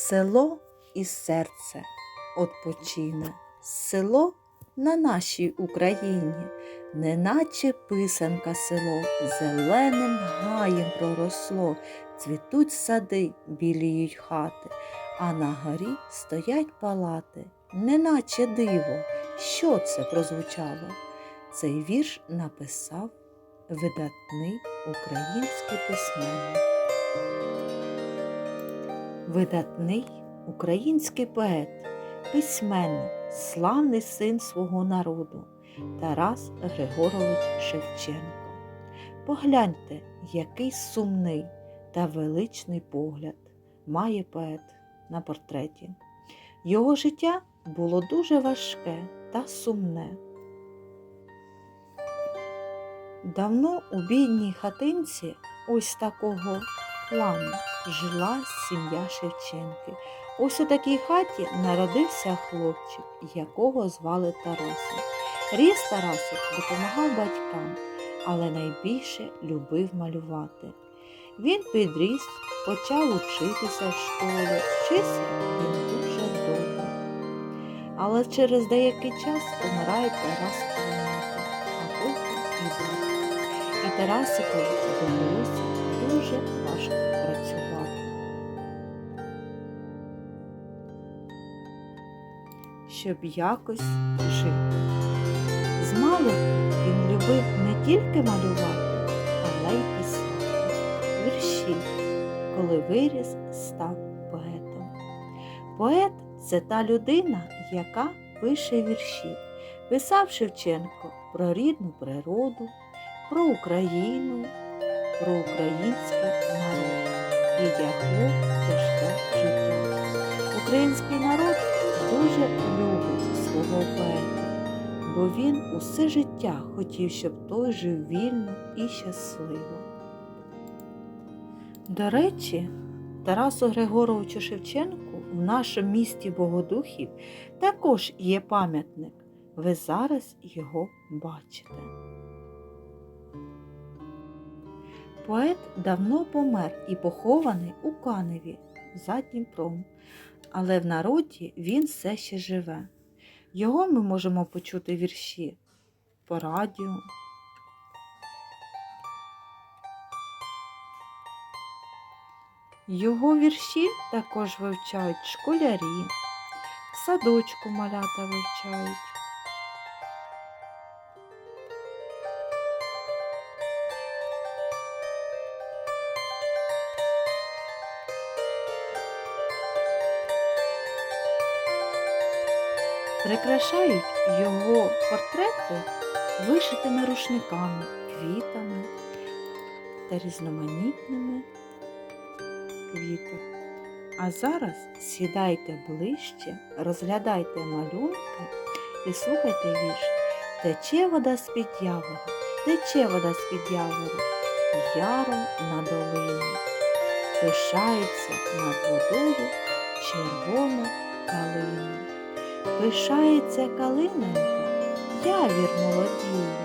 Село і серце отпочине, село на нашій Україні, неначе писанка село, зеленим гаєм проросло, цвітуть сади, біліють хати, а на горі стоять палати, неначе диво. Що це прозвучало? Цей вірш написав видатний український письменник. Видатний український поет, письменник, славний син свого народу Тарас Григорович Шевченко. Погляньте, який сумний та величний погляд має поет на портреті. Його життя було дуже важке та сумне. Давно у бідній хатинці ось такого плану жила сім'я Шевченки. Ось у такій хаті народився хлопчик, якого звали Тарасик. Ріс Тарасик допомагав батькам, але найбільше любив малювати. Він підріс, почав учитися в школі, вчився він дуже довго. Але через деякий час помирає Тарас Калиненко, а потім. І Тарасикові довелося дуже важко працювати. Щоб якось жити. Змалку він любив не тільки малювати, але й писати вірші, коли виріс, став поетом. Поет це та людина, яка пише вірші. Писав Шевченко про рідну природу, про Україну, про український народ і його тяжке життя. Український народ дуже любить свого поета, бо він усе життя хотів, щоб той жив вільно і щасливо. До речі, Тарасу Григоровичу Шевченку в нашому місті Богодухів також є пам'ятник. Ви зараз його бачите. Поет давно помер і похований у Каневі за Дніпром, але в народі він все ще живе. Його ми можемо почути вірші по радіо. Його вірші також вивчають школярі, садочку малята вивчають. Прикрашають його портрети вишитими рушниками, квітами та різноманітними квітами. А зараз сідайте ближче, розглядайте малюнки і слухайте вірш. Тече вода з-під явора, тече вода з-під явора, яром на долину. Пишається над водою червона калина. Пишається калиненька, явір молодіє,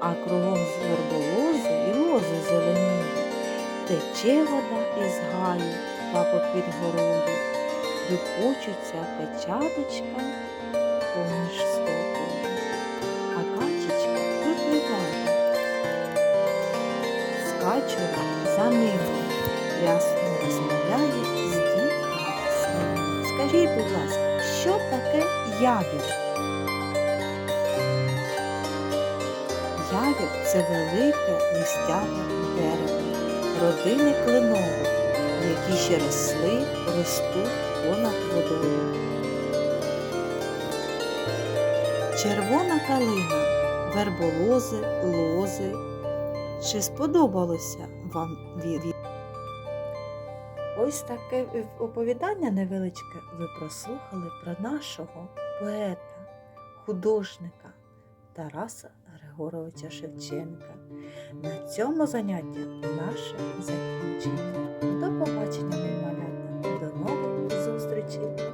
а кругом з верболози й лози зеленіє. Тече вода із гаю та попід горою, Випочуться качаточка поміж стокою, а качечка випливає, скачує за ними, рясно розмовляє з дітками. Скажіть, будь ласка, що таке явір? Явір це велике листяне дерево, родини кленових, які ще росли, ростуть понад водою. Червона калина, верболози, лози. Чи сподобалося вам вірі? Ось таке оповідання невеличке ви прослухали про нашого поета, художника Тараса Григоровича Шевченка. На цьому заняття наше закінчення. До побачення, мої малята. До нових зустрічей!